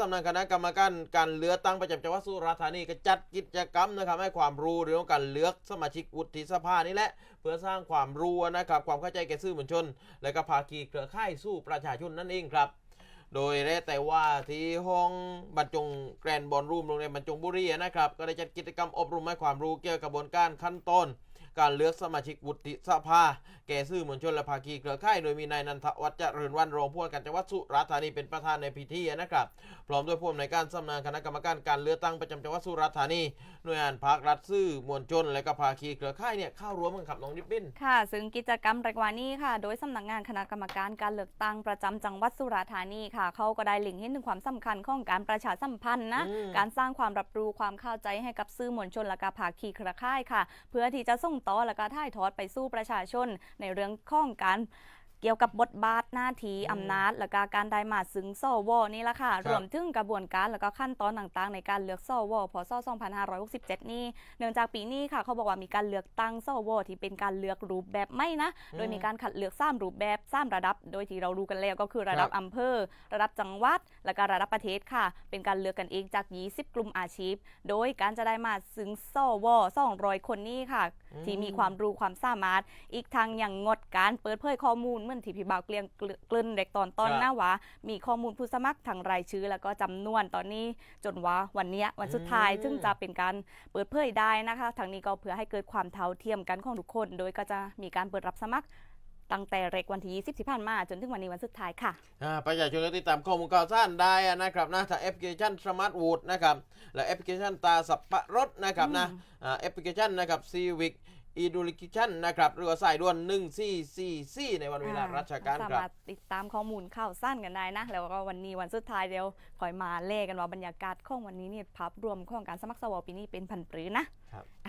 สำนักคณะกรรมการการเลือกตั้งประจำจังหวัดสุราษฎร์ธานีก็จัดกิจกรรมนะครับให้ความรู้เรื่องการเลือกสมาชิกวุฒิสภานี่แหละเพื่อสร้างความรู้นะครับความเข้าใจแก่สื่อมวลชน และก็ภาคีเครือข่ายสู้ประชาชนนั่นเองครับ โดยได้แต่ว่าที่ห้องบรรจงแกรนบอลรูมโรงเรียนบรรจงบุรีนะครับก็ได้จัดกิจกรรมอบรมให้ความรู้เกี่ยวกับกระบวนการขั้นตอนการเลือกสมาชิกวุฒิสภา แก่สื่อมวลชนและภาคีเครือข่ายโดยมีนายนันทวัฒน์เจริญวันรองผู้ว่าการจังหวัดสุราษฎร์ธานีเป็นประธานในพิธีนะครับ พร้อมด้วยผู้อำนวยการสำนักคณะกรรมการการเลือกตั้งประจำจังหวัดสุราษฎร์ธานีหน่วยงานภาครัฐสื่อมวลชน และก็ภาคีเครือข่ายเนี่ยเข้าร่วมกันครับน้องดิบบินค่ะ ซึ่งกิจกรรมรายวันนี้ค่ะ โดยสำนักงานคณะกรรมการการเลือกตั้งประจำจังหวัดสุราษฎร์ธานีค่ะเขาก็ได้เล็งเห็นถึงความสำคัญของการประชาสัมพันธ์นะอืมการสร้างความรับรู้ความเข้าใจให้กับสื่อมวลชนและก็ภาคีเครือข่ายค่ะ เพื่อที่จะส่งต่อและก็ถ่ายทอดไปสู่ประชาชนในเรื่องของการ เกี่ยวกับบทบาทหน้าที่อืมอำนาจและก็การได้มาซึ่งสวนี่ละค่ะครับรวมถึงกระบวนการและก็ขั้นตอนต่างๆ ในการเลือกสวพศ2567 นี้เนื่องจากปีนี้ค่ะ เขาบอกว่ามีการเลือกตั้งสวที่เป็นการเลือกรูปแบบไม่นะอืมโดยมีการคัดเลือกสามรูปแบบสามระดับ โดยที่เรารู้กันแล้วก็คือระดับครับอำเภอ ระดับจังหวัด และก็ระดับประเทศค่ะ เป็นการเลือกกันเองจาก 20 กลุ่มอาชีพ โดยการจะได้มาซึ่งสว200 คนนี้ค่ะอืมที่มีความรู้ความสามารถ อีกทางอย่างงดการเปิดเผยข้อมูลเหมื่อนที่พี่บ่าวเกลียงเกลืนเด็กตอนต้นครับนะว่ามีข้อมูลผู้สมัครทางรายชื่อ แล้วก็จำนวนตอนนี้จนว่าวันเนี้ยวันสุดท้ายอืมซึ่งจะเป็นการเปิดเผยได้นะคะทางนี้ก็เพื่อให้เกิดความเท่าเทียมกันของทุกคน โดยก็จะมีการเปิดรับสมัครตั้งแต่เร็กวันที่ 20ที่ผ่านมา จนถึงวันนี้วันสุดท้ายค่ะอ่าประชาชนก็ติดตามข้อมูลข่าวสารได้นะครับนะทางแอปพลิเคชันสมาร์ทวูดนะครับ และแอปพลิเคชันตาสับปะรดนะครับนะอืมอ่าแอปพลิเคชันนะครับซีวิก อีดูลิคิชันนะครับหรือว่าสายด่วน 1444 ในวันเวลาราชการสาครับ มารถติดตามข้อมูลข่าวสั้นกันได้นะ แล้วก็วันนี้วันสุดท้ายเดียวคอยมาเล่กันว่าบรรยากาศของวันนี้นี่ภาพรวมของการสมัครสวปีนี้เป็นพันปรือนะครับ อะ